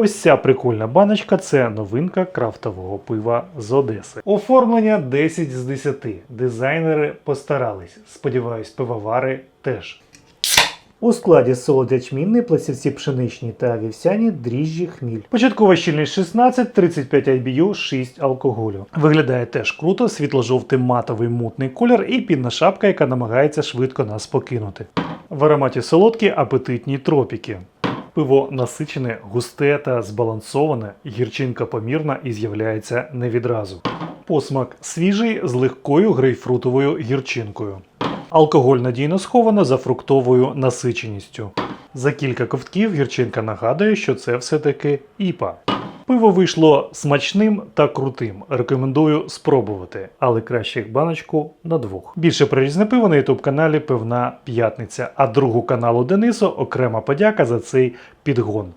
Ось ця прикольна баночка це новинка крафтового пива з Одеси. Оформлення 10 з 10. Дизайнери постарались. Сподіваюсь, пивовари теж. У складі солод ячмінний, пластівці пшеничні та вівсяні, дріжджі, хміль. Початкова щільність 16, 35 IBU, 6 алкоголю. Виглядає теж круто, світло-жовтий матовий мутний колір і пінна шапка, яка намагається швидко нас покинути. В ароматі солодкі апетитні тропіки. Пиво насичене, густе та збалансоване, гірчинка помірна і з'являється не відразу. Посмак свіжий з легкою грейпфрутовою гірчинкою. Алкоголь надійно сховано за фруктовою насиченістю. За кілька ковтків гірчинка нагадує, що це все-таки іпа. Пиво вийшло смачним та крутим. Рекомендую спробувати, але краще баночку на двох. Більше про різне пиво на ютуб каналі Пивна П'ятниця. А другу каналу Денису окрема подяка за цей підгон.